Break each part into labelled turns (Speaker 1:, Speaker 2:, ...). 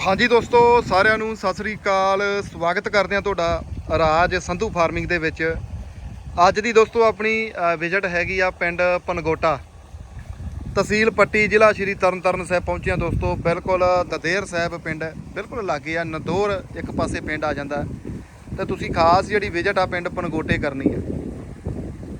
Speaker 1: ਹਾਂਜੀ ਦੋਸਤੋ, ਸਾਰਿਆਂ ਨੂੰ ਸਤਿ ਸ੍ਰੀ ਅਕਾਲ। ਸਵਾਗਤ ਕਰਦੇ ਹਾਂ ਤੁਹਾਡਾ ਰਾਜ ਸੰਧੂ ਫਾਰਮਿੰਗ ਦੇ ਵਿੱਚ। ਅੱਜ ਦੀ ਦੋਸਤੋ ਆਪਣੀ ਵਿਜ਼ਿਟ ਹੈਗੀ ਆ ਪਿੰਡ ਪਨਗੋਟਾ ਤਹਿਸੀਲ ਪੱਟੀ ਜ਼ਿਲ੍ਹਾ ਸ਼੍ਰੀ ਤਰਨਤਾਰਨ ਸਾਹਿਬ ਪਹੁੰਚੇ ਹਾਂ ਦੋਸਤੋ। ਬਿਲਕੁਲ ਦਦੇਰ ਸਾਹਿਬ ਪਿੰਡ, ਬਿਲਕੁਲ ਲਾਗੇ ਆ, ਨਦੋਰ ਇੱਕ ਪਾਸੇ ਪਿੰਡ ਆ ਜਾਂਦਾ। ਤੇ ਤੁਸੀਂ ਖਾਸ ਜਿਹੜੀ ਵਿਜ਼ਿਟ ਆ ਪਿੰਡ ਪਨਗੋਟੇ ਕਰਨੀ ਹੈ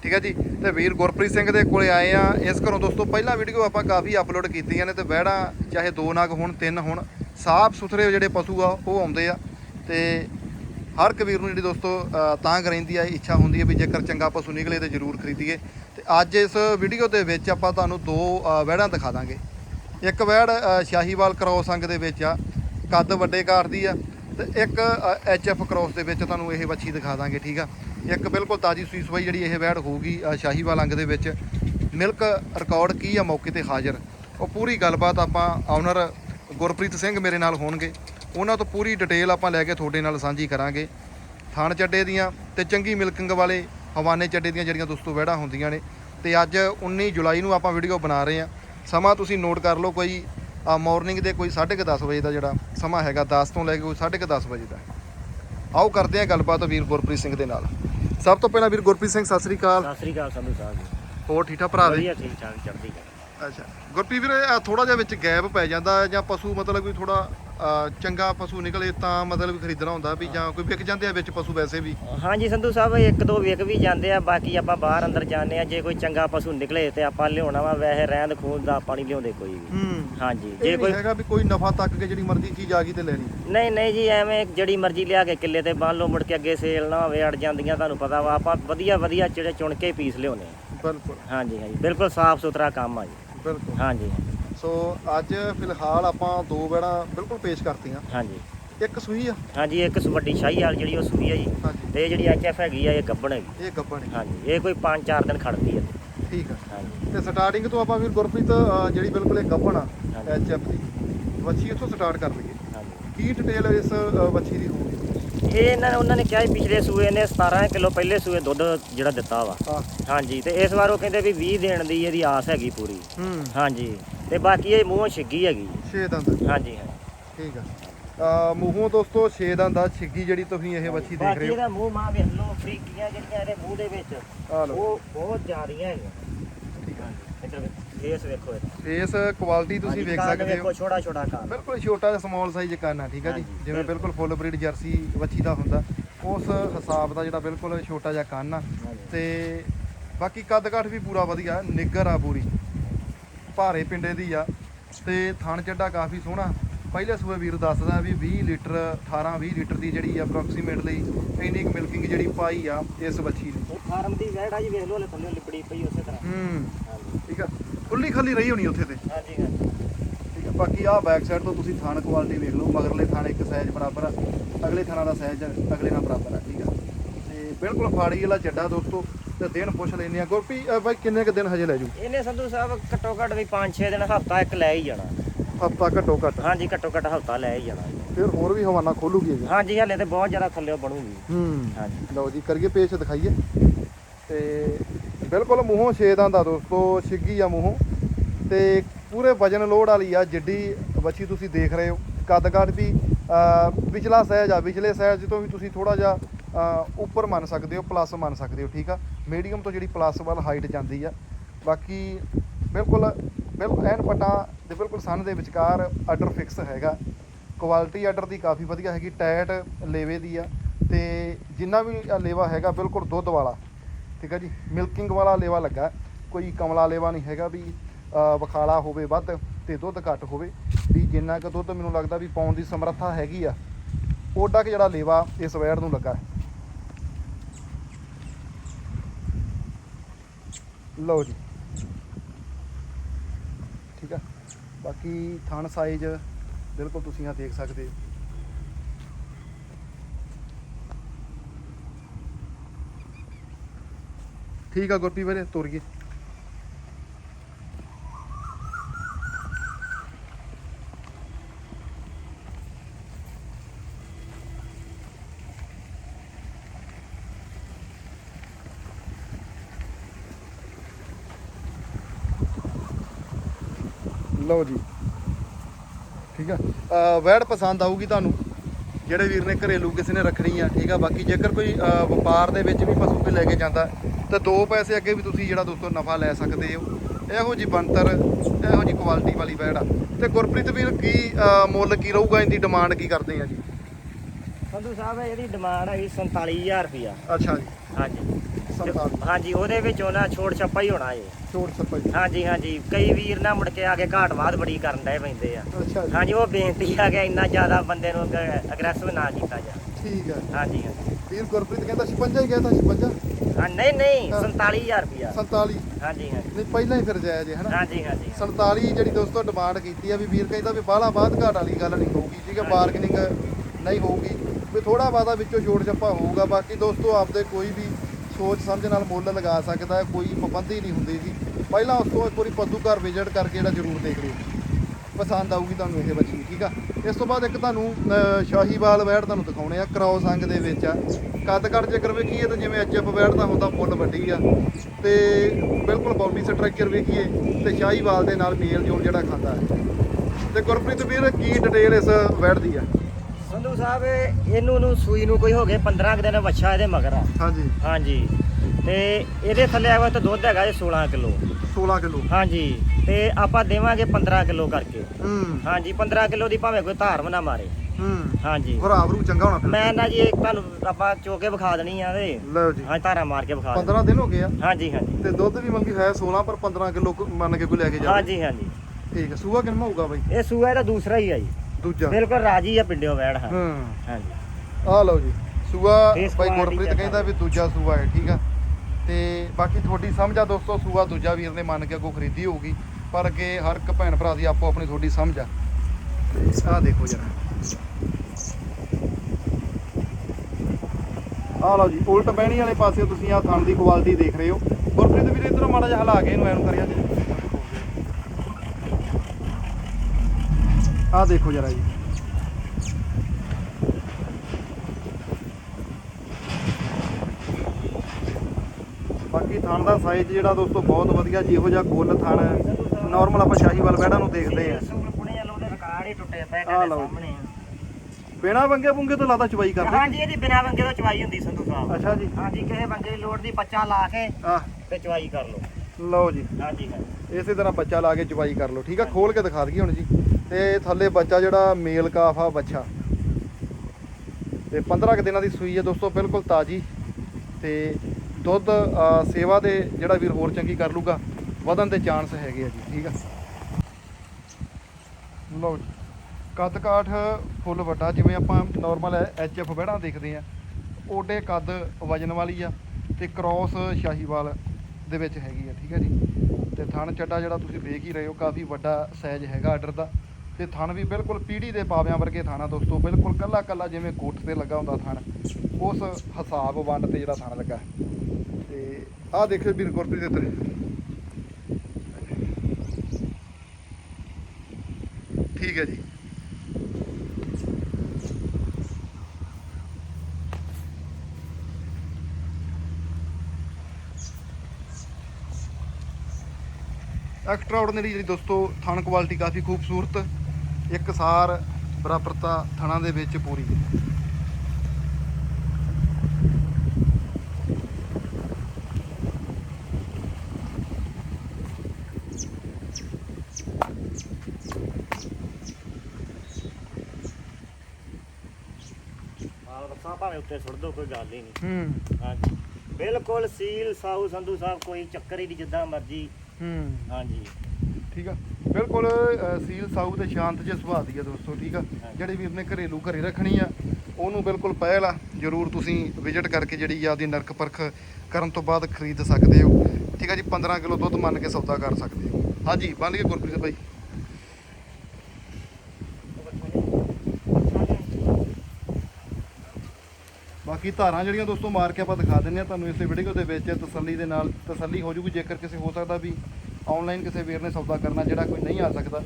Speaker 1: ਠੀਕ ਹੈ ਜੀ? ਤੇ ਵੀਰ ਗੁਰਪ੍ਰੀਤ ਸਿੰਘ ਦੇ ਕੋਲੇ ਆਏ ਆ। ਇਸ ਘਰੋਂ ਦੋਸਤੋ ਪਹਿਲਾਂ ਵੀਡੀਓ ਆਪਾਂ ਕਾਫੀ ਅਪਲੋਡ ਕੀਤੀਆਂ ਨੇ ਤੇ ਵਹਿੜਾ ਚਾਹੇ ਦੋ ਨਾਗ ਹੋਣ, ਤਿੰਨ ਹੋਣ। ਸਾਫ਼ ਸੁਥਰੇ ਜਿਹੜੇ ਪਸ਼ੂ ਆ ਉਹ ਆਉਂਦੇ ਆ ਤੇ ਹਰ ਕਬੀਰ ਨੂੰ ਜਿਹੜੀ ਦੋਸਤੋ ਅ, ਤਾਂ ਰਹਿੰਦੀ ਆ ਇੱਛਾ ਹੁੰਦੀ ਹੈ ਵੀ ਜੇਕਰ ਚੰਗਾ ਪਸ਼ੂ ਨਿਕਲੇ ਤੇ ਜ਼ਰੂਰ ਖਰੀਦੀਏ। ਤੇ ਅੱਜ ਇਸ ਵੀਡੀਓ ਦੇ ਵਿੱਚ ਆਪਾਂ ਤੁਹਾਨੂੰ ਦੋ ਅ, ਵਹਿੜਾਂ ਦਿਖਾ ਦਾਂਗੇ। ਇੱਕ ਵਹਿੜ ਸ਼ਾਹੀਵਾਲ ਕ੍ਰੋਸ ਅੰਗ ਦੇ ਵਿੱਚ ਆ ਕੱਦ ਵੱਡੇ ਘਾਟ ਦੀ ਆ ਤੇ ਇੱਕ ਐਚਐਫ ਕ੍ਰੋਸ ਦੇ ਵਿੱਚ ਤੁਹਾਨੂੰ ਇਹ ਵੱਛੀ ਦਿਖਾ ਦਾਂਗੇ ਠੀਕ ਆ? ਇੱਕ ਬਿਲਕੁਲ ਤਾਜੀ ਸੂਈ ਸਵਾਈ ਜਿਹੜੀ ਇਹ ਵਹਿੜ ਹੋਊਗੀ ਸ਼ਾਹੀਵਾਲ ਅੰਗ ਦੇ ਵਿੱਚ। ਮਿਲਕ ਰਿਕਾਰਡ ਕੀ ਆ ਮੌਕੇ ਤੇ ਹਾਜ਼ਰ? ਉਹ ਪੂਰੀ ਗੱਲਬਾਤ ਆਪਾਂ ਆਨਰ ਗੁਰਪ੍ਰੀਤ ਸਿੰਘ ਮੇਰੇ ਨਾਲ ਹੋਣਗੇ। ਉਹਨਾਂ ਤੋਂ ਪੂਰੀ ਡਿਟੇਲ ਆਪਾਂ ਲੈ ਕੇ ਤੁਹਾਡੇ ਨਾਲ ਸਾਂਝੀ ਕਰਾਂਗੇ। ਥਾਣ ਚੱਡੇ ਦੀਆਂ ਤੇ ਚੰਗੀ ਮਿਲਕਿੰਗ ਵਾਲੇ ਹਵਾਨੇ ਚੱਡੇ ਦੀਆਂ ਜਿਹੜੀਆਂ ਦੋਸਤੋ ਵਹਿੜਾਂ ਹੁੰਦੀਆਂ ਨੇ। ਤੇ ਅੱਜ 19 ਜੁਲਾਈ ਨੂੰ ਆਪਾਂ ਵੀਡੀਓ ਬਣਾ ਰਹੇ ਹਾਂ। ਸਮਾਂ ਤੁਸੀਂ ਨੋਟ ਕਰ ਲਓ ਕੋਈ ਮਾਰਨਿੰਗ ਦੇ ਕੋਈ 10:30 ਵਜੇ ਦਾ ਜਿਹੜਾ ਸਮਾਂ ਹੈਗਾ 10 ਤੋਂ ਲੈ ਕੇ ਕੋਈ 10:30 ਵਜੇ ਦਾ। ਆਓ ਕਰਦੇ ਹਾਂ ਗੱਲਬਾਤ ਵੀਰ ਗੁਰਪ੍ਰੀਤ ਸਿੰਘ ਦੇ ਨਾਲ। ਸਭ ਤੋਂ ਪਹਿਲਾਂ ਵੀਰ ਗੁਰਪ੍ਰੀਤ ਸਿੰਘ ਸਤਿ ਸ੍ਰੀ ਅਕਾਲ।
Speaker 2: ਸਤਿ ਸ੍ਰੀ ਅਕਾਲ ਸੰਧੂ ਸਾਹਿਬ
Speaker 1: ਹੋਰ ਠੀਕ ਠਾਕ ਭਰਾ ਦੇ?
Speaker 2: ਵਧੀਆ ਠੀਕ ਠਾਕ ਚੜ੍ਹਦੀ ਕਲਾ।
Speaker 1: ਅੱਛਾ। ਗੁਰਪ੍ਰੀਤ ਵੀਰ ਥੋੜਾ ਜਿਹਾ ਵਿੱਚ ਗੈਪ ਪੈ ਜਾਂਦਾ ਜਾਂ ਪਸ਼ੂ ਮਤਲਬ ਵੀ ਥੋੜਾ ਚੰਗਾ ਪਸ਼ੂ ਨਿਕਲੇ ਤਾਂ ਮਤਲਬ ਖਰੀਦਣਾ ਹੁੰਦਾ ਵੀ ਜਾਂ ਕੋਈ ਵਿਕ ਜਾਂਦੇ ਆ ਵਿੱਚ ਪਸ਼ੂ ਵੈਸੇ ਵੀ?
Speaker 2: ਹਾਂਜੀ ਸੰਧੂ ਸਾਹਿਬ ਇੱਕ ਦੋ ਵਿਕ ਵੀ ਜਾਂਦੇ ਆ ਬਾਕੀ ਆਪਾਂ ਬਾਹਰ ਅੰਦਰ ਜਾਂਦੇ ਆ ਜੇ ਕੋਈ ਚੰਗਾ ਪਸ਼ੂ ਨਿਕਲੇ ਤੇ ਆਪਾਂ ਲਿਆਉਣਾ ਵਾ ਵੈਸੇ ਰਹਿੰਦ ਖੂਨ ਦਾ ਆਪਾਂ ਨਹੀਂ ਲਿਆਉਂਦੇ ਕੋਈ ਵੀ। ਹਾਂਜੀ
Speaker 1: ਜੇ
Speaker 2: ਕੋਈ
Speaker 1: ਹੈਗਾ ਵੀ ਕੋਈ ਨਫਾ ਤੱਕ ਕੇ ਜਿਹੜੀ ਮਰਜ਼ੀ ਚੀਜ਼ ਆ ਗਈ ਤੇ ਲੈ ਲਈ।
Speaker 2: ਨਹੀਂ ਨਹੀਂ ਜੀ ਐਵੇਂ ਜਿਹੜੀ ਮਰਜ਼ੀ ਲਿਆ ਕੇ ਕਿੱਲੇ ਤੇ ਬੰਨ ਲਓ ਮੁੜ ਕੇ ਅੱਗੇ ਸੇਲ ਨਾ ਹੋਵੇ ਅੜ ਜਾਂਦੀਆਂ ਤੁਹਾਨੂੰ ਪਤਾ ਵਾ ਆਪਾਂ ਵਧੀਆ ਵਧੀਆ ਜਿਹੜੇ ਚੁਣ ਕੇ ਪੀਸ ਲਿਆਉਨੇ
Speaker 1: ਬਿਲਕੁਲ।
Speaker 2: ਹਾਂਜੀ ਹਾਂਜੀ ਬਿਲਕੁਲ ਸਾਫ਼ ਸੁਥਰਾ ਕੰਮ ਆ ਜੀ।
Speaker 1: ਬਿਲਕੁਲ।
Speaker 2: ਹਾਂਜੀ।
Speaker 1: ਸੋ ਅੱਜ ਫਿਲਹਾਲ ਆਪਾਂ ਦੋ ਬੈੜਾਂ ਬਿਲਕੁਲ ਪੇਸ਼ ਕਰਤੀਆਂ।
Speaker 2: ਹਾਂਜੀ।
Speaker 1: ਇੱਕ ਸੂਈ ਆ।
Speaker 2: ਹਾਂਜੀ ਇੱਕ ਵੱਡੀ ਸ਼ਾਹੀ ਵਾਲ ਜਿਹੜੀ ਉਹ ਸੂਈ ਆ ਜੀ।
Speaker 1: ਹਾਂਜੀ।
Speaker 2: ਤੇ ਜਿਹੜੀ ਐਚਐਫ ਹੈਗੀ ਆ ਇਹ ਗੱਬਣ ਹੈਗੀ।
Speaker 1: ਇਹ ਗੱਬਣ ਹੈ
Speaker 2: ਹਾਂਜੀ ਇਹ ਕੋਈ 5-4 ਦਿਨ ਖੜਦੀ ਹੈ
Speaker 1: ਠੀਕ ਆ।
Speaker 2: ਹਾਂਜੀ।
Speaker 1: ਤੇ ਸਟਾਰਟਿੰਗ ਤੋਂ ਆਪਾਂ ਵੀਰ ਗੁਰਪ੍ਰੀਤ ਅ, ਜਿਹੜੀ ਬਿਲਕੁਲ ਇਹ ਗੱਬਣ ਆ
Speaker 2: ਹਾਂਜੀ।
Speaker 1: ਐਚਐਫ ਦੀ ਵੱਛੀ ਇੱਥੋਂ ਸਟਾਰਟ ਕਰ ਲਈਏ।
Speaker 2: ਹਾਂਜੀ।
Speaker 1: ਕੀ ਡਿਟੇਲ ਇਸ ਅ, ਵੱਛੀ ਦੀ ਹੋਊਗੀ?
Speaker 2: ਇਹ ਇਹਨਾਂ ਨੇ ਉਹਨਾਂ ਨੇ ਕਿਹਾ ਸੀ ਪਿਛਲੇ ਸੂਏ ਨੇ 17 ਕਿਲੋ ਪਹਿਲੇ ਸੂਏ ਦੁੱਧ ਜਿਹੜਾ ਦਿੱਤਾ ਵਾ। ਹਾਂਜੀ ਤੇ ਇਸ ਵਾਰ ਉਹ ਕਹਿੰਦੇ ਵੀ 20 ਦੇਣ ਦੀ ਇਹਦੀ ਆਸ ਹੈਗੀ ਪੂਰੀ।
Speaker 1: ਹੂੰ।
Speaker 2: ਹਾਂਜੀ ਤੇ ਬਾਕੀ ਇਹ ਮੂੰਹੋਂ ਛਿੱਗੀ ਹੈਗੀ।
Speaker 1: 6 ਦੰਦ।
Speaker 2: ਹਾਂਜੀ ਹਾਂ।
Speaker 1: ਠੀਕ ਆ। ਅ, ਮੂੰਹੋਂ ਦੋਸਤੋ 6 ਦੰਦ ਆ ਛਿੱਗੀ ਜਿਹੜੀ ਤੁਸੀਂ ਇਹ ਵੱਛੀ ਦੇਖ
Speaker 2: ਬਾਕੀ
Speaker 1: ਰਹੇ ਹੋ।
Speaker 2: ਇਹਦਾ ਮੂੰਹ ਮਾਂ ਵੇਖ ਲਓ ਫਰੀਕੀਆਂ ਜਿਹੜੀਆਂ ਇਹਦੇ ਮੂੰਹ ਦੇ ਵਿੱਚ
Speaker 1: ਲਓ।
Speaker 2: ਉਹ ਬਹੁਤ ਜ਼ਿਆਦੀਆਂ ਹੈਗੀਆਂ। ਫੇਸ ਵੇਖੋ ਇਹਦਾ।
Speaker 1: ਫੇਸ ਕੁਆਲਿਟੀ ਤੁਸੀਂ ਵੇਖ ਸਕਦੇ ਹੋ।
Speaker 2: ਛੋਟਾ ਛੋਟਾ ਕੰਨ।
Speaker 1: ਬਿਲਕੁਲ ਛੋਟਾ ਸਮਾਲ ਸਾਈਜ਼ ਕੰਨ ਆ ਠੀਕ ਆ ਜੀ? ਜਿਵੇਂ ਬਿਲਕੁਲ। ਫੁੱਲ ਬਰੀਡ ਜਰਸੀ ਵੱਛੀ ਦਾ ਹੁੰਦਾ। ਉਸ ਹਿਸਾਬ ਦਾ ਜਿਹੜਾ ਬਿਲਕੁਲ ਛੋਟਾ ਜਿਹਾ ਕੰਨ ਆ। ਤੇ ਬਾਕੀ ਕੱਦ ਕਾਠ ਵੀ ਪੂਰਾ ਵਧੀਆ ਨਿੱਗਰ ਆ ਪੂਰੀ। ਭਾਰੇ ਪਿੰਡੇ ਦੀ ਆ। ਤੇ ਥਣ ਚੱਡਾ ਕਾਫੀ ਸੋਹਣਾ। ਪਹਿਲੇ ਸੂਏ ਵੀਰ ਦੱਸਦਾ ਵੀ 20 ਲੀਟਰ 18 20 ਲੀਟਰ ਦੀ ਜਿਹੜੀ ਅਪਰੋਕਸੀਮੇਟਲੀ ਇੰਨੀ ਕੁ ਮਿਲਕਿੰਗ ਜਿਹੜੀ ਪਾਈ ਆ ਇਸ ਵੱਛੀ ਦੀ
Speaker 2: ਇਹ ਫਾਰਮ ਦੀ ਵੈੜ ਆ ਜੀ ਵੇਖ ਲਓ ਹਲੇ ਥੱਲੇ ਲਿਪੜੀ ਪਈ ਉਸੇ ਤਰ੍ਹਾਂ।
Speaker 1: ਹੂੰ। ਠੀਕ ਆ। ਖੁੱਲੀ ਖਾਲੀ ਰਹੀ ਹੋਣੀ ਉੱਥੇ ਤੇ।
Speaker 2: ਹਾਂਜੀ ਹਾਂਜੀ।
Speaker 1: ਠੀਕ ਆ ਬਾਕੀ ਆ ਬੈਕ ਸਾਈਡ ਤੋਂ ਤੁਸੀਂ ਥਣ ਕੁਆਲਿਟੀ ਵੇਖ ਲਓ ਮਗਰਲੇ ਥਣ ਇੱਕ ਸਾਈਜ਼ ਬਰਾਬਰ ਆ ਅਗਲੇ ਥਾਣਾ ਦਾ ਸਾਈਜ਼ ਅਗਲੇ ਨਾਲ ਬਰਾਬਰ ਆ ਠੀਕ ਆ। ਤੇ ਬਿਲਕੁਲ ਫਾੜੀ ਵਾਲਾ ਚੱਡਾ ਦੋਸਤੋ ਤੇ ਦਿਨ ਪੁੱਛ ਲੈਨੇ ਆ। ਗੁਰਪੀ ਬਾਈ ਕਿੰਨੇ ਕ ਦਿਨ ਹਜੇ ਲੈ ਜੂ?
Speaker 2: ਇਹਨੇ ਸੰਧੂ ਸਾਹਿਬ ਘੱਟੋ ਘੱਟ ਵੀ 5-6 ਦਿਨ ਹਫਤਾ ਇੱਕ ਲੈ ਹੀ ਜਾਣਾ।
Speaker 1: ਹਫਤਾ ਘੱਟੋ ਘੱਟ?
Speaker 2: ਹਾਂਜੀ ਘੱਟੋ ਘੱਟ ਹਫਤਾ ਲੈ ਹੀ ਜਾਣਾ।
Speaker 1: ਫਿਰ ਹੋਰ ਵੀ ਹਵਾਨਾ ਖੋਲੂਗੀ
Speaker 2: ਹਾਂਜੀ ਹਲੇ ਤੇ ਬਹੁਤ ਜ਼ਿਆਦਾ ਥੱਲੇ ਬਣੂਗੀ।
Speaker 1: ਹੂੰ।
Speaker 2: ਹਾਂਜੀ।
Speaker 1: ਲਓ ਜੀ ਕਰੀਏ ਪੇਸ਼ ਦਿਖਾਈਏ। ਤੇ ਬਿਲਕੁਲ ਮੂੰਹੋਂ ਛੇਦਾਂ ਦਾ ਦੋਸਤੋ ਛਿੱਗੀ ਆ ਮੂੰਹੋਂ। ਤੇ ਪੂਰੇ ਵਜਨ ਲੋਡ ਵਾਲੀ ਆ ਜਿੱਡੀ ਬੱਚੀ ਤੁਸੀਂ ਦੇਖ ਰਹੇ ਹੋ। ਕੱਦ ਕੱਦ ਵੀ ਅਹ, ਪਿਛਲਾ ਸਾਈਜ਼ ਆ ਪਿਛਲੇ ਸਹਿਜ ਤੋਂ ਵੀ ਤੁਸੀਂ ਥੋੜਾ ਜਿਹਾ ਉੱਪਰ ਮੰਨ ਸਕਦੇ ਹੋ ਪਲੱਸ ਮੰਨ ਸਕਦੇ ਹੋ ਠੀਕ ਆ? ਮੀਡੀਅਮ ਤੋਂ ਜਿਹੜੀ ਪਲੱਸ ਵੱਲ ਹਾਈਟ ਜਾਂਦੀ ਆ। ਬਾਕੀ ਬਿਲਕੁਲ ਬਿਲਕੁਲ ਐਨ ਪਟਾ ਦੇ ਬਿਲਕੁਲ ਸਨ ਦੇ ਵਿਚਕਾਰ ਆਰਡਰ ਫਿਕਸ ਹੈਗਾ। ਕੁਆਲਿਟੀ ਆਰਡਰ ਦੀ ਕਾਫੀ ਵਧੀਆ ਹੈਗੀ ਟਾਇਟ ਲੇਵੇ ਦੀ ਆ। ਤੇ ਜਿੰਨਾ ਵੀ ਲੇਵਾ ਹੈਗਾ ਬਿਲਕੁਲ ਦੁੱਧ ਵਾਲਾ। ਠੀਕ ਹੈ ਜੀ। ਮਿਲਕਿੰਗ ਵਾਲਾ ਲੇਵਾ ਲੱਗਾ ਕੋਈ ਕਮਲਾ ਲੇਵਾ ਨਹੀਂ ਹੈਗਾ ਵੀ ਅਹ, ਵਖਾਲਾ ਹੋਵੇ ਵੱਧ ਤੇ ਦੁੱਧ ਘੱਟ ਹੋਵੇ। ਵੀ ਜਿੰਨਾ ਕੁ ਦੁੱਧ ਮੈਨੂੰ ਲੱਗਦਾ ਵੀ ਪਾਉਣ ਦੀ ਸਮਰੱਥਾ ਹੈਗੀ ਆ ਓਡਾ ਕਿ ਜਿਹੜਾ ਲੇਵਾ ਇਸ ਵੈੜ ਨੂੰ ਲੱਗਾ ਲਓ ਜੀ। ਠੀਕ ਆ। ਬਾਕੀ ਥਣ ਸਾਈਜ਼ ਬਿਲਕੁਲ ਤੁਸੀਂ ਆ ਦੇਖ ਸਕਦੇ ਹੋ। ਠੀਕ ਆ ਗੁਰਪੀ ਵੀਰੇ ਤੁਰ ਲਓ ਜੀ। ਠੀਕ ਆ। ਅ, ਵੈੜ ਪਸੰਦ ਆਊਗੀ ਤੁਹਾਨੂੰ। ਜਿਹੜੇ ਵੀਰ ਨੇ ਘਰੇਲੂ ਕਿਸੇ ਨੇ ਰੱਖਣੀ ਆ ਠੀਕ ਆ। ਬਾਕੀ ਜੇਕਰ ਕੋਈ ਵਪਾਰ ਦੇ ਵਿੱਚ ਵੀ ਪਸ਼ੂ ਕੋਈ ਲੈ ਕੇ ਜਾਂਦਾ ਤਾਂ ਦੋ ਪੈਸੇ ਅੱਗੇ ਵੀ ਤੁਸੀਂ ਜਿਹੜਾ ਦੋਸਤੋ ਨਫਾ ਲੈ ਸਕਦੇ ਹੋ। ਇਹੋ ਜੀ ਬੰਤਰ ਇਹੋ ਜੀ ਕੁਆਲਿਟੀ ਵਾਲੀ ਵੈੜ ਆ। ਤੇ ਗੁਰਪ੍ਰੀਤ ਵੀਰ ਕੀ ਮੁੱਲ ਕੀ ਰਹੂਗਾ? ਇਹਦੀ ਡਿਮਾਂਡ ਕੀ ਕਰਦੇ ਆ ਜੀ?
Speaker 2: ਸੰਧੂ ਸਾਹਿਬ ਇਹਦੀ ਡਿਮਾਂਡ ਹੈਗੀ 47000 ਰੁਪਇਆ।
Speaker 1: ਅੱਛਾ ਜੀ।
Speaker 2: ਹਾਂਜੀ।
Speaker 1: 47
Speaker 2: ਹਾਂਜੀ ਉਹਦੇ ਵਿੱਚ ਉਹਨਾਂ ਛੋੜ ਛੱਪਾ ਹੀ ਹੋਣਾ ਏ
Speaker 1: ਛੋਟ ਸੱਪਾ ਜੀ
Speaker 2: ਹਾਂਜੀ ਹਾਂਜੀ। ਕਈ ਵੀਰ ਨਾ ਮੁੜ ਕੇ ਆ ਕੇ ਘਾਟ ਬਾਦ ਬੜੀ ਕਰਨ ਡਏ ਪੈਂਦੇ ਆ।
Speaker 1: ਅੱਛਾ ਜੀ।
Speaker 2: ਹਾਂਜੀ ਉਹ ਬੇਨਤੀ ਆ ਕਿ ਇੰਨਾ ਜ਼ਿਆਦਾ ਬੰਦੇ ਨੂੰ ਅਗਰੈਸਿਵ ਨਾ ਕੀਤਾ ਜਾ
Speaker 1: ਠੀਕ ਹੈ
Speaker 2: ਹਾਂਜੀ ਹਾਂਜੀ।
Speaker 1: ਵੀਰ ਗੁਰਪ੍ਰੀਤ ਕਹਿੰਦਾ 56 ਹੀ ਕਹਿੰਦਾ 56
Speaker 2: ਹਾਂ ਨਹੀਂ ਨਹੀਂ
Speaker 1: ਹਾਂ।
Speaker 2: 47000 ਰੁਪਇਆ।
Speaker 1: 47
Speaker 2: ਹਾਂਜੀ ਹਾਂਜੀ।
Speaker 1: ਨਹੀਂ ਪਹਿਲਾਂ ਹੀ ਫਿਰ ਜਾਇਆ ਜੇ ਹਨਾ?
Speaker 2: ਹਾਂਜੀ ਹਾਂਜੀ।
Speaker 1: 47 ਜਿਹੜੀ ਦੋਸਤੋ ਡਿਮਾਂਡ ਕੀਤੀ ਆ ਵੀ ਵੀਰ ਕਹਿੰਦਾ ਵੀ ਬਾਹਲਾ ਬਾਅਦ ਘਾਟ ਵਾਲੀ ਗੱਲ ਨਹੀਂ ਹੋਊਗੀ ਠੀਕ ਹੈ? ਬਾਰਗੇਨਿੰਗ ਨਹੀਂ ਹੋਊਗੀ। ਵੀ ਥੋੜਾ ਬਾਦਾ ਵਿੱਚੋਂ ਛੋੜ ਛੱਪਾ ਹੋਊਗਾ ਬਾਕੀ ਦੋਸਤੋ ਆਪਦੇ ਕੋਈ ਵੀ ਸੋਚ ਸਮਝ ਨਾਲ ਮੁੱਲ ਲਗਾ ਸਕਦਾ ਕੋਈ ਪਾਬੰਦੀ ਨਹੀਂ ਹੁੰਦੀ ਜੀ। ਪਹਿਲਾਂ ਉਸ ਤੋਂ ਇੱਕ ਵਾਰੀ ਪੱਦੂ ਘਰ ਵਿਜ਼ਿਟ ਕਰਕੇ ਜਿਹੜਾ ਜ਼ਰੂਰ ਦੇਖ ਲਿਓ। ਪਸੰਦ ਆਊਗੀ ਤੁਹਾਨੂੰ ਇਹ ਬੱਚੀ ਠੀਕ ਆ? ਇਸ ਤੋਂ ਬਾਅਦ ਇੱਕ ਤੁਹਾਨੂੰ ਸ਼ਾਹੀਵਾਲ ਵੈੜ ਤੁਹਾਨੂੰ ਦਿਖਾਉਣੇ ਆ ਕ੍ਰੋਸ ਅੰਗ ਦੇ ਵਿੱਚ ਆ। ਕੱਦ ਜੇਕਰ ਵੇਖੀਏ ਤਾਂ ਜਿਵੇਂ ਐਚਐਫ ਵੈੜ ਦਾ ਹੁੰਦਾ ਫੁੱਲ ਵੱਡੀ ਆ ਤੇ ਬਿਲਕੁਲ ਬਾਡੀ ਸਟਰਕਚਰ ਵੇਖੀਏ ਤੇ ਸ਼ਾਹੀਵਾਲ ਦੇ ਨਾਲ ਮੇਲ ਜੋਲ ਜਿਹੜਾ ਖਾਂਦਾ ਹੈ। ਤੇ ਗੁਰਪ੍ਰੀਤ ਵੀਰ ਕੀ ਡਿਟੇਲ ਇਸ ਵੈੜ ਦੀ ਆ?
Speaker 2: ਸੰਧੂ ਸਾਹਿਬ ਇਹ- ਇਹਨੂੰ ਨੂੰ ਸੂਈ ਨੂੰ ਕੋਈ ਹੋ ਗਏ 15 ਕੁ ਦਿਨ ਵੱਛਾ ਇਹਦੇ ਮਗਰ ਆ।
Speaker 1: ਹਾਂਜੀ।
Speaker 2: ਹਾਂਜੀ। ਤੇ ਇਹਦੇ ਥੱਲੇ ਆਇਆ ਤਾਂ ਦੁੱਧ ਹੈਗਾ ਜੀ 16 ਕਿਲੋ।
Speaker 1: 16 ਕਿਲੋ।
Speaker 2: ਹਾਂਜੀ। ਤੇ ਆਪਾਂ ਦੇਵਾਂਗੇ 15 ਕਿਲੋ ਕਰਕੇ।
Speaker 1: ਹੂੰ।
Speaker 2: ਹਾਂਜੀ 15 ਕਿਲੋ ਦੀ ਭਾਵੇਂ ਕੋਈ ਧਾਰ ਨਾ ਮਾਰੇ।
Speaker 1: ਹੂੰ।
Speaker 2: ਹਾਂਜੀ।
Speaker 1: ਭਰਾਵਰੂ ਚੰਗਾ ਹੋਣਾ ਫਿਰ।
Speaker 2: ਮੈਂ ਨਾ ਜੀ ਇੱਕ ਤੁਹਾਨੂੰ ਆਪਾਂ ਚੋਕੇ ਵਿਖਾ ਦੇਣੀ ਆ ਤੇ
Speaker 1: ਲਓ ਜੀ।
Speaker 2: ਹਾਂ ਧਾਰਾ ਮਾਰ ਕੇ ਵਿਖਾ ਦੇਣੀ
Speaker 1: 15 ਦਿਨ ਹੋ ਗਏ ਆ।
Speaker 2: ਹਾਂਜੀ ਹਾਂਜੀ।
Speaker 1: ਤੇ ਦੁੱਧ ਵੀ ਮੰਗੀ ਹੈ 16 ਪਰ 15 ਕਿਲੋ ਮੰਨ ਕੇ ਕੋਈ ਲੈ ਕੇ ਜਾ
Speaker 2: ਹਾਂਜੀ ਹਾਂਜੀ।
Speaker 1: ਠੀਕ ਹੈ ਸੂਆ ਕਿੰਨਾ ਹੋਊਗਾ ਬਾਈ?
Speaker 2: ਇਹ ਸੂਆ ਇਹਦਾ ਦੂਸਰਾ ਹੀ ਆ ਜੀ।
Speaker 1: ਦੂਜਾ।
Speaker 2: ਬਿਲਕੁਲ ਰਾਜੀ ਆ ਪਿੰਡਿਓ ਵੈੜ ਹਾਂ।
Speaker 1: ਹਾਂ।
Speaker 2: ਹਾਂਜੀ।
Speaker 1: ਆ ਲਓ ਜੀ। ਸੂਆ
Speaker 2: Face
Speaker 1: ਬਾਈ
Speaker 2: quality
Speaker 1: ਗੁਰਪ੍ਰੀਤ
Speaker 2: check
Speaker 1: ਕਹਿੰਦਾ ਵੀ ਦੂਜਾ ਸੂਆ ਹੈ ਠੀਕ ਆ। ਤੇ ਬਾਕੀ ਤੁਹਾਡੀ ਸਮਝ ਆ ਦੋਸਤੋ ਸੂਆ ਦੂਜਾ ਵੀਰ ਨੇ ਮੰਨ ਕੇ ਅੱਗੋਂ ਖਰੀਦੀ ਹੋਊਗੀ। ਪਰ ਅੱਗੇ ਹਰ ਇੱਕ ਭੈਣ ਭਰਾ ਦੀ ਆਪੋ ਆਪਣੀ ਤੁਹਾਡੀ ਸਮਝ ਆ। ਆ ਦੇਖੋ ਜਰਾ। ਆ ਲਓ ਜੀ ਉਲਟ ਬਹਿਣੀ ਵਾਲੇ ਪਾਸੇ ਤੁਸੀਂ ਆ ਥਣ ਦੀ ਕੁਆਲਿਟੀ ਦੇਖ ਰਹੇ ਹੋ। ਗੁਰਪ੍ਰੀਤ ਵੀਰ ਇਧਰੋਂ ਮਾੜਾ ਜਿਹਾ ਹਲਾ ਕੇ ਇਹਨੂੰ ਐਨੂੰ ਕਰਿਆ ਜੀ। ਆ ਦੇਖੋ ਜਰਾ ਜੀ। ਬਾਕੀ ਥਣ ਦਾ ਸਾਈਜ਼ ਜਿਹੜਾ ਦੋਸਤੋ ਬਹੁਤ ਵਧੀਆ ਜੀ ਇਹੋ ਜਿਹਾ ਗੋਲ ਥਣ ਨਾਰਮਲ ਆਪਾਂ ਸ਼ਾਹੀਵਾਲ ਬੈੜਾਂ ਨੂੰ ਦੇਖਦੇ ਆ ਆਹ
Speaker 2: ਤੁਹਾਡੇ
Speaker 1: ਲਓ ਬਿਨਾ ਵੰਗੇ ਪੁੰਗੇ ਤੋਂ ਲਾਦਾ ਚਵਾਈ ਕਰਦੇ
Speaker 2: ਹਾਂਜੀ ਇਹਦੀ ਬਿਨਾਂ ਵੰਗੇ ਤੋਂ ਚਵਾਈ ਹੁੰਦੀ ਸੰਧੂ ਸਾਹਿਬ।
Speaker 1: ਅੱਛਾ ਜੀ।
Speaker 2: ਹਾਂਜੀ ਕਿਸੇ ਵੰਗੇ ਦੀ ਲੋੜ ਦੀ ਪੱਚਾ ਲਾ ਕੇ
Speaker 1: ਆ
Speaker 2: ਤੇ ਚਵਾਈ ਕਰ ਲਓ।
Speaker 1: ਲਓ ਜੀ।
Speaker 2: ਹਾਂਜੀ
Speaker 1: ਇਸੇ ਤਰ੍ਹਾਂ ਬੱਚਾ ਲਾ ਕੇ ਚਵਾਈ ਕਰ ਲਓ ਠੀਕ ਆ? ਖੋਲ ਕੇ ਦਿਖਾ ਦਈਏ ਹੁਣ ਜੀ। ਤੇ ਥੱਲੇ ਬੱਚਾ ਜਿਹੜਾ ਮੇਲ ਕਾਫ ਆ ਬੱਚਾ। ਤੇ 15 ਕੁ ਦਿਨਾਂ ਦੀ ਸੂਈ ਹੈ ਦੋਸਤੋ ਬਿਲਕੁਲ ਤਾਜੀ। ਤੇ ਦੁੱਧ ਸੇਵਾ ਦੇ ਜਿਹੜਾ ਵੀਰ ਹੋਰ ਚੰਗੀ ਕਰ ਲੂਗਾ ਵਧਣ ਦੇ ਚਾਂਸ ਹੈਗੇ ਆ ਜੀ ਠੀਕ ਆ? ਲਓ ਜੀ। ਕੱਦ ਕਾਠ ਫੁੱਲ ਵੱਡਾ, ਜਿਵੇਂ ਆਪਾਂ ਨਾਰਮਲ ਐਚ ਐਫ ਬਹਿਣਾ ਦੇਖਦੇ ਆ ਓਡੇ ਕੱਦ ਵਜਨ ਵਾਲੀ ਆ ਤੇ ਕ੍ਰੋਸ ਸ਼ਾਹੀਵਾਲ ਦੇ ਵਿੱਚ ਹੈਗੀ ਆ, ਠੀਕ ਹੈ ਜੀ। ਤੇ ਥਣ ਚੱਡਾ ਜਿਹੜਾ ਤੁਸੀਂ ਵੇਖ ਹੀ ਰਹੇ ਹੋ, ਕਾਫੀ ਵੱਡਾ ਸਾਈਜ਼ ਹੈਗਾ ਆਰਡਰ ਦਾ। ਤੇ ਥਣ ਵੀ ਬਿਲਕੁਲ ਪੀੜੀ ਦੇ ਪਾਵਿਆਂ ਵਰਗੇ ਥਾਣਾ ਦੋਸਤੋ, ਬਿਲਕੁਲ ਕੱਲਾ ਕੱਲਾ ਜਿਵੇਂ ਕੋਟ ਤੇ ਲੱਗਾ ਹੁੰਦਾ ਥਣ, ਉਸ ਹਿਸਾਬ ਵੰਡ ਤੇ ਜਿਹੜਾ ਥਣ ਲੱਗਾ। ਤੇ ਆਹ ਦੇਖਿਓ ਵੀਰ ਗੁਰਪ੍ਰੀਤ ਇੱਧਰ। ਠੀਕ ਹੈ ਜੀ। ਐਕਸਟਰਾ ਆਰਡੀਨਰੀ ਜਿਹੜੀ ਦੋਸਤੋ ਥਣ ਕੁਆਲਿਟੀ ਕਾਫੀ ਖੂਬਸੂਰਤ ਇੱਕ ਸਾਰ ਬਰਾਬਰਤਾ ਥਣਾਂ ਦੇ ਵਿੱਚ ਪੂਰੀ
Speaker 2: ਆਹ ਰੱਸਾ ਭਾਵੇਂ ਉੱਤੇ ਸੁੱਟ ਦੋ ਕੋਈ ਗੱਲ ਹੀ ਨਹੀਂ।
Speaker 1: ਹੂੰ।
Speaker 2: ਹਾਂਜੀ। ਬਿਲਕੁਲ ਸੀਲ ਸਾਊ ਸੰਧੂ ਸਾਹਿਬ ਕੋਈ ਚੱਕਰ ਹੀ ਨਹੀਂ ਜਿੱਦਾਂ ਮਰਜ਼ੀ
Speaker 1: ਹੂੰ।
Speaker 2: ਹਾਂਜੀ।
Speaker 1: ਠੀਕ ਆ। ਬਿਲਕੁਲ ਅ, ਸੀਲ ਸਾਊ ਤੇ ਸ਼ਾਂਤ ਜਿਹੇ ਸੁਭਾਅ ਦੀ ਆ ਦੋਸਤੋ ਠੀਕ ਆ? ਜਿਹੜੇ ਵੀਰ ਨੇ ਘਰੇਲੂ ਘਰੇ ਰੱਖਣੀ ਆ ਉਹਨੂੰ ਬਿਲਕੁਲ ਪਹਿਲ ਆ ਜਰੂਰ ਤੁਸੀਂ ਵਿਜ਼ਿਟ ਕਰਕੇ ਜਿਹੜੀ ਆ ਦੀ ਨਰਕ ਪਰਖ ਕਰਨ ਤੋਂ ਬਾਅਦ ਖਰੀਦ ਸਕਦੇ ਹੋ। ਠੀਕ ਆ ਜੀ 15 ਕਿਲੋ ਦੁੱਧ ਮੰਨ ਕੇ ਸੌਦਾ ਕਰ ਸਕਦੇ ਹੋ। ਹਾਂਜੀ ਬੰਨ ਕੇ ਗੁਰਪ੍ਰੀਤ ਭਾਈ ਬਾਕੀ ਧਾਰਾਂ ਜਿਹੜੀਆਂ ਦੋਸਤੋ ਮਾਰ ਕੇ ਆਪਾਂ ਦਿਖਾ ਦਿੰਨੇ ਆ ਤੁਹਾਨੂੰ ਇਸੇ ਵੀਡੀਓ ਦੇ ਵਿੱਚ, ਤਸੱਲੀ ਦੇ ਨਾਲ ਤਸੱਲੀ ਹੋ ਜੂਗੀ ਜੇਕਰ ਕਿਸੇ ਹੋ ਸਕਦਾ ਵੀ ਆਨਲਾਈਨ ਕਿਸੇ ਵੀਰ ਨੇ ਸੌਦਾ ਕਰਨਾ ਜਿਹੜਾ ਕੋਈ ਨਹੀਂ ਆ ਸਕਦਾ।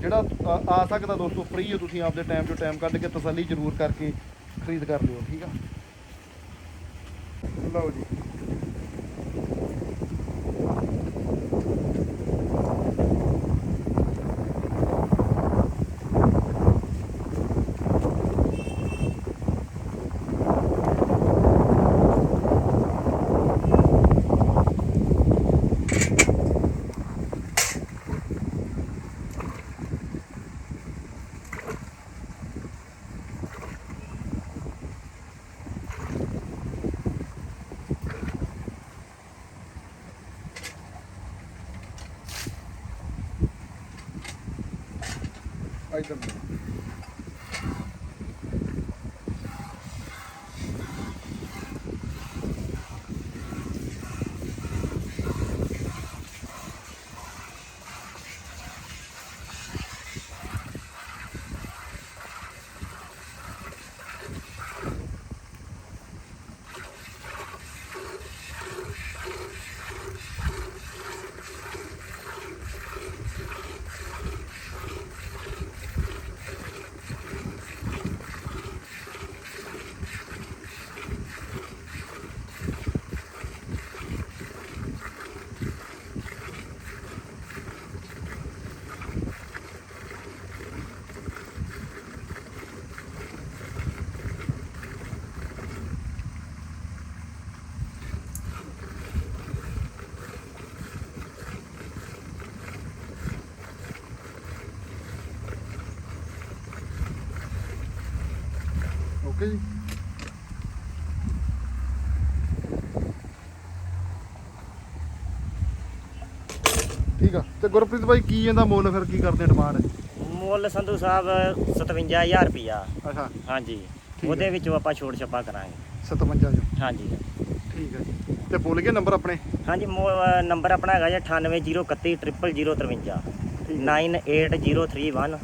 Speaker 1: ਜਿਹੜਾ ਆ- ਆ ਸਕਦਾ ਦੋਸਤੋ ਫ੍ਰੀ ਹੋ ਤੁਸੀਂ ਆਪਦੇ ਟਾਈਮ ਟੂ ਟਾਈਮ ਕੱਢ ਕੇ ਤਸੱਲੀ ਜ਼ਰੂਰ ਕਰਕੇ ਖਰੀਦ ਕਰ ਲਿਓ, ਠੀਕ ਆ? ਲਓ ਜੀ। ਕਰਨਾ ਓਕੇ ਜੀ। ਠੀਕ ਆ। ਤੇ ਗੁਰਪ੍ਰੀਤ ਭਾਈ ਕੀ ਇਹਦਾ ਮੁੱਲ ਫਿਰ ਕੀ ਕਰਦੇ ਡਿਮਾਂਡ?
Speaker 2: ਮੁੱਲ ਸੰਧੂ ਸਾਹਿਬ 57000 ਰੁਪਿਆ
Speaker 1: ਅੱਛਾ।
Speaker 2: ਹਾਂਜੀ।
Speaker 1: ਹੈ।
Speaker 2: ਉਹਦੇ ਵਿੱਚੋਂ ਆਪਾਂ ਛੋਟ ਛੱਪਾ ਕਰਾਂਗੇ।
Speaker 1: 57 ਜੋ
Speaker 2: ਹਾਂਜੀ।
Speaker 1: ਠੀਕ ਹੈ ਜੀ। ਤੇ ਭੁੱਲ ਗਏ ਨੰਬਰ ਆਪਣੇ?
Speaker 2: ਹਾਂਜੀ ਮੋ- ਅਹ ਨੰਬਰ ਆਪਣਾ ਹੈਗਾ ਜੀ 98031 00053
Speaker 1: ਠੀਕ
Speaker 2: 98031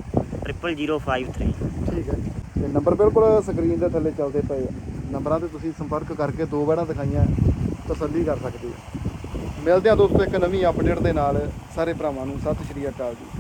Speaker 2: 00053
Speaker 1: ਠੀਕ ਹੈ ਤੇ ਨੰਬਰ ਬਿਲਕੁਲ ਸਕਰੀਨ ਦੇ ਥੱਲੇ ਚੱਲਦੇ ਪਏ ਆ। ਨੰਬਰਾਂ ਤੇ ਤੁਸੀਂ ਸੰਪਰਕ ਕਰਕੇ ਦੋ ਵਾਰਾਂ ਦਿਖਾਈਆਂ, ਤਸੱਲੀ ਕਰ ਸਕਦੇ ਹੋ। ਮਿਲਦੇ ਆ ਦੋਸਤੋ ਇੱਕ ਨਵੀਂ ਅਪਡੇਟ ਦੇ ਨਾਲ। ਸਾਰੇ ਭਰਾਵਾਂ ਨੂੰ ਸਤਿ ਸ਼੍ਰੀ ਅਕਾਲ ਜੀ।